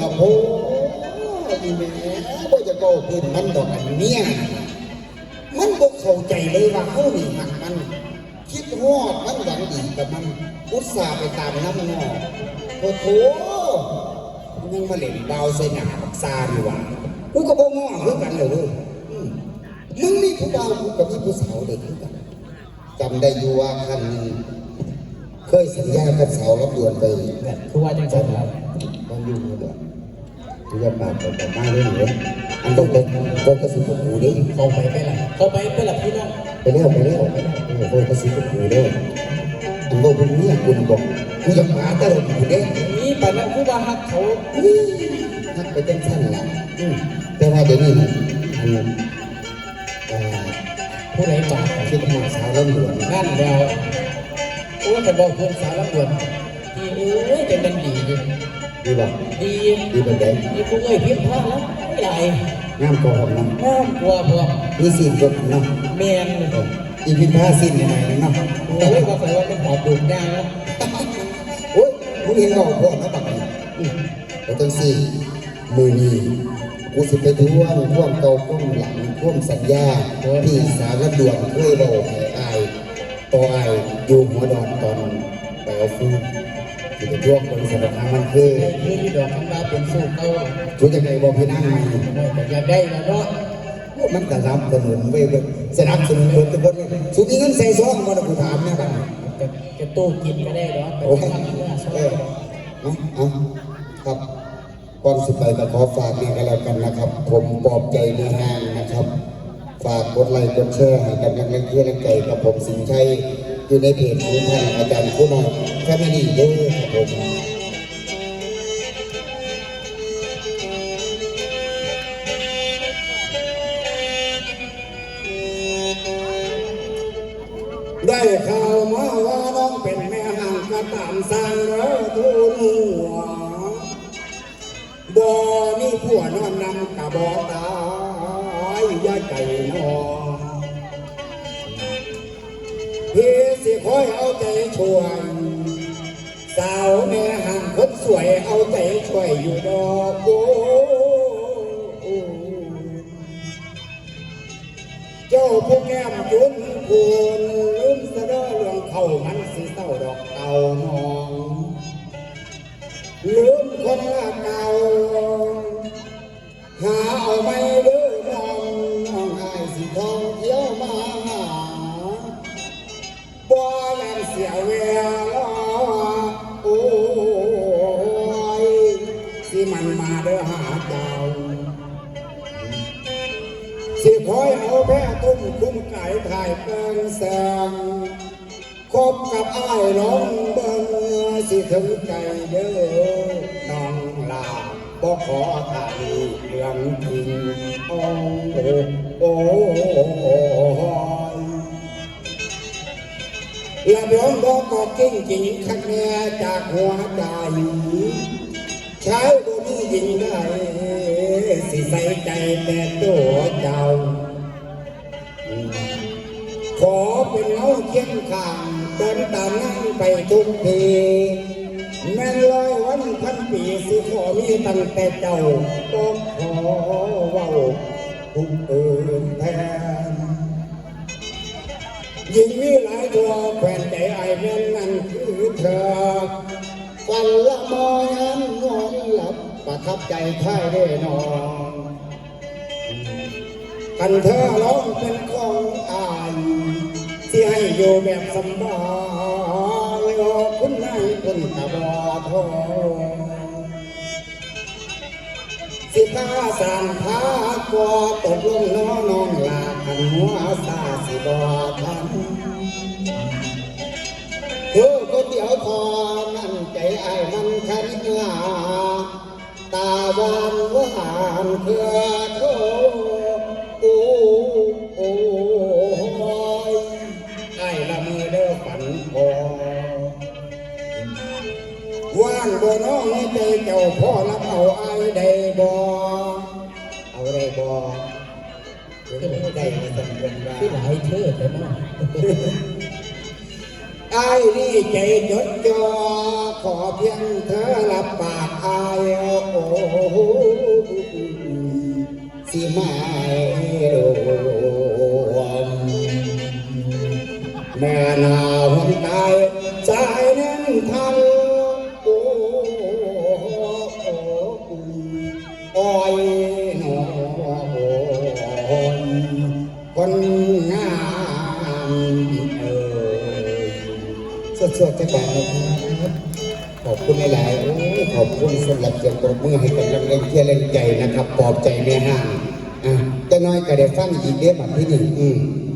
กับโหอีแม่บ่จะโกพื้นมันดอกอันเนี้ยมันบ่เข้าใจเลยว่าเขานี่หักมัน คิดฮอดมันหวังดีกับมัน อุตส่าห์ไปตามน้ำงอโอ้โหยังมาเล่นดาวใส่หนาบักซาดีหว่ากูก็บ่ง้อคือกันเลยเว้ยอืมมึงนี่ผู้บ่าวกูกับมีผู้สาวเด็กกันจำได้อยู่ว่าครั้งนึง เคยสัญญากับสาวรับด่วนไปแบบคือว่าจังสันครับมันอยู่เด้อที่จะปากกับปากมาเรื่องเลยอันต้องเป็นต้องกระสิบหูเด้เขาไปไปละเขาไปไปละพี่น้องไปเร็วไปเร็วโอ้โหกระสิบหูเด้ออันบอกเป็นเมียคุณบอกกูจะมาตลอดอยู่เด้นี่ปานนั้นคือว่าฮักเขาอุ้ยทักไปจังสั้นล่ะอืมแต่ว่าเดี๋ยวนี้นะอันนั้นเอ่อผู้ใดบาปคิดหอดสาวลำดวนนั่นแล้วโอ้แต่บอกเพื่อนสาวลำดวนที่เอ้ยจะเป็นดีดีดีบ่ดีดีเป็นไงนี่ผู้เอ้ยพิมพ์พ่อแล้วไม่ไหลงามกว่าผมเนาะน้ำกลัวพวกมีสีนกดเนาะแมนเอออีพิมพ์ผ้าสิ้นหน่อยๆเนาะโอ้ยว่าไปว่าเป็นตอบดุได้แล้วโอ้ยมึงเห็นเราพ่อนะบักนี้อืมแล้วจังสี่มือนี้กูสิไปทวงท่วงเก่าท่วงหลังท่วงสัญญาที่สารด่วนเคยบอกให้อาย ต่ออายอยู่หัวดอนตอนไปเอาฟืนที่ไปทวงคนสนับมันคือคือที่ดอกคำว่าเป็นสู้เขาชุดยังไงบอกพี่นั่งแต่อยากได้แล้วเนาะมันกระรับสนุนไว้เว้ยสนับสนุนคนทุกคนเลยสุดที่เงินใส่ซองมาแล้วกูถามเนี่ยบ้างจะจะตู้กินก็ได้เนาะโอ้ยเนื้อซอเอาครับก่อนสุดไปก็ขอฝากนี่ก็แล้วกันนะครับ ผมปลอบใจในห้างนะครับ ฝากกดไลค์กดแชร์ให้กับนักเล่นเพื่อนใจกับผมสิงชัยอยู่ในเพจของท่านอาจารย์คุณหน่อยแฟมิลี่เด้อครับผมได้ข่าวมาว่าน้องเป็นแม่ห่างก็ตามสร้างเรอทูนหัวบ่นี่ผัวนอนนำกะบ่ตา ยเอาใจช่วยสาวแม่ห่างคนสวยเอาใจช่วยอยู่ดอกโบ้เจ้าผู้แก้มยุนคุณ สิมันมาเด้อหาเจ้าสิคอยเอาแพ้ตุ้มคุ้มไก่ถ่ายเกินแสงคบกับอ้ายน้องเบิ่งสิถึงใจเด้อน้องลาบ่ขอทายเรื่องจริงโอ้โอ้ยและร้องบอกก็จริงจริงขัดแน่จากหัวใจ ใช้บุญยิ่งได้สิใส่ใจแต่ตัวเจ้า ขอเป็นเงาเคียงข้างเดินตามนั่งไปทุกทีแม่นร้อยวันพันปีสิขอมีตั้งแต่เจ้าต้องขอเว้าทุกเอินแทนยิงมีหลายตัวแขวนใจไอ้แม่นนั่นคือเธอ วันละมอยันนอนหลับประทับใจค่ายได้นอนกันเธอร้องเป็นของอายที่ให้อยู่แบบสำบายรอคุณนายคุณตาบอทองสิพาสานพากอตกลงน้องนองลาขันหัวซาสิบอทันเธอคนเดียวพอ นั่นใจไอ้มันคันลาตาวานหวานเพื่อโทโอ้โอ้ยไอ้ละมือเด้อฝันพอว่างบ่น้องใจเจ้าพ่อรับเอาไอ้ได้บ่เอาได้บ่ได้ในสังคมว่าที่หลายเธอแต่เนาะ ไอ้ายนี่ใจจดจ่อขอเพียงเธอรับปากอายโอ้โหสิไม่รวมแม่นาวันตายใจนั้นทันโอ้โอ้ยหนอ สดๆจะแบบนะครับขอบคุณหลายๆขอบคุณสำหรับเสียงปรบมือให้กำลังแรงเชียร์แรงใจนะครับปลอบใจแม่ห้างอะจะน้อยก็ได้ฟังอีกเด้อบัดที่หนึ่งอืม